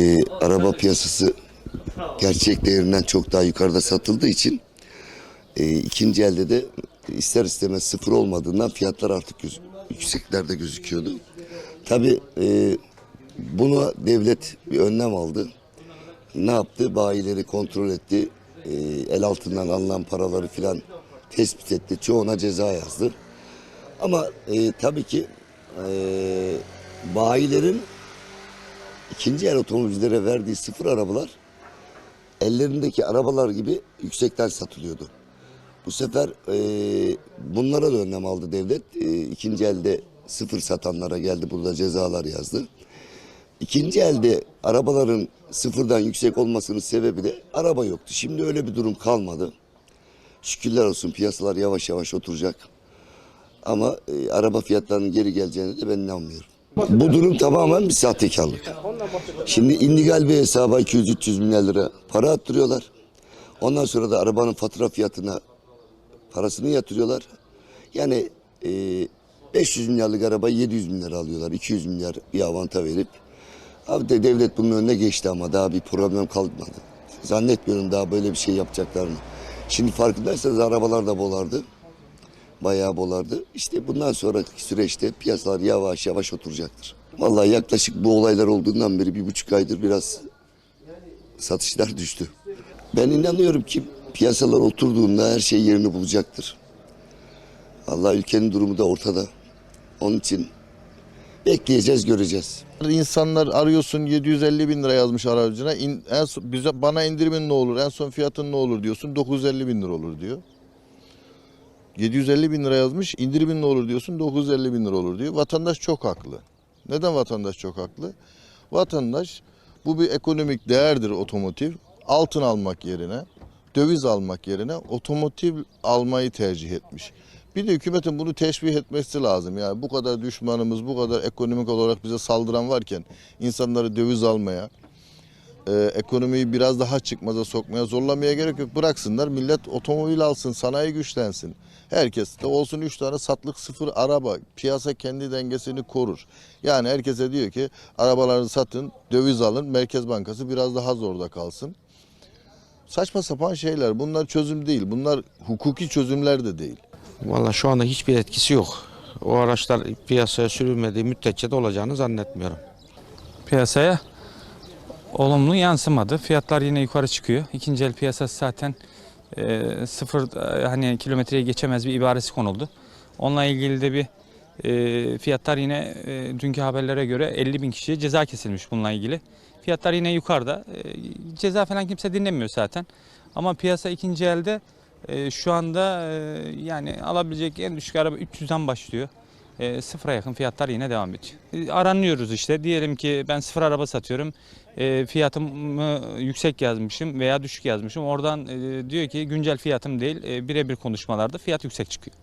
e, araba piyasası gerçek değerinden çok daha yukarıda satıldığı için e, ikinci elde de ister istemez sıfır olmadığından fiyatlar artık göz, yükseklerde gözüküyordu. Tabii e, bunu devlet bir önlem aldı. Ne yaptı? Bayileri kontrol etti. E, el altından alınan paraları filan tespit etti. Çoğuna ceza yazdı. Ama e, tabii ki e, bayilerin ikinci el otomobillere verdiği sıfır arabalar ellerindeki arabalar gibi yüksekten satılıyordu. Bu sefer e, bunlara da önlem aldı devlet. E, ikinci elde sıfır satanlara geldi burada cezalar yazdı. İkinci elde arabaların sıfırdan yüksek olmasının sebebi de araba yoktu. Şimdi öyle bir durum kalmadı. Şükürler olsun piyasalar yavaş yavaş oturacak. Ama e, araba fiyatlarının geri geleceğine de ben inanmıyorum. Bu durum tamamen bir sahtekarlık. Şimdi indigal bir hesaba 200-300 milyar lira para attırıyorlar. Ondan sonra da arabanın fatura fiyatına parasını yatırıyorlar. Yani e, 500 milyarlık arabayı 700 milyar alıyorlar. 200 milyar bir avanta verip. Abi de devlet bunun önüne geçti ama daha bir problem kalmadı. Zannetmiyorum daha böyle bir şey yapacaklarını. Şimdi farkındaysanız arabalar da bolardı. Bayağı bolardı. İşte bundan sonraki süreçte piyasalar yavaş yavaş oturacaktır. Vallahi yaklaşık bu olaylar olduğundan beri bir buçuk aydır biraz satışlar düştü. Ben inanıyorum ki piyasalar oturduğunda her şey yerini bulacaktır. Allah ülkenin durumu da ortada. Onun için bekleyeceğiz, göreceğiz. İnsanlar arıyorsun 750 bin lira yazmış aracına. En son, bize, bana indirimin ne olur? En son fiyatın ne olur diyorsun. 950 bin lira olur diyor. 750 bin lira yazmış. indirimin ne olur diyorsun. 950 bin lira olur diyor. Vatandaş çok haklı. Neden vatandaş çok haklı? Vatandaş bu bir ekonomik değerdir otomotiv. Altın almak yerine, döviz almak yerine otomotiv almayı tercih etmiş. Bir de hükümetin bunu teşvik etmesi lazım. Yani bu kadar düşmanımız, bu kadar ekonomik olarak bize saldıran varken insanları döviz almaya, e, ekonomiyi biraz daha çıkmaza sokmaya, zorlamaya gerek yok. Bıraksınlar millet otomobil alsın, sanayi güçlensin. Herkes de olsun 3 tane satlık sıfır araba. Piyasa kendi dengesini korur. Yani herkese diyor ki arabalarını satın, döviz alın, Merkez Bankası biraz daha zorda kalsın. Saçma sapan şeyler. Bunlar çözüm değil. Bunlar hukuki çözümler de değil. Valla şu anda hiçbir etkisi yok. O araçlar piyasaya sürülmediği müddetçe de olacağını zannetmiyorum. piyasaya olumlu yansımadı. Fiyatlar yine yukarı çıkıyor. İkinci el piyasası zaten e, sıfır e, hani kilometreye geçemez bir ibaresi konuldu. Onunla ilgili de bir e, fiyatlar yine e, dünkü haberlere göre 50 bin kişiye ceza kesilmiş bununla ilgili. Fiyatlar yine yukarıda. E, ceza falan kimse dinlemiyor zaten. Ama piyasa ikinci elde e, şu anda e, yani alabilecek en düşük araba 300'den başlıyor. E, sıfıra yakın fiyatlar yine devam ediyor. E, aranıyoruz işte. Diyelim ki ben sıfır araba satıyorum. E, fiyatımı yüksek yazmışım veya düşük yazmışım. Oradan e, diyor ki güncel fiyatım değil. E, birebir konuşmalarda fiyat yüksek çıkıyor.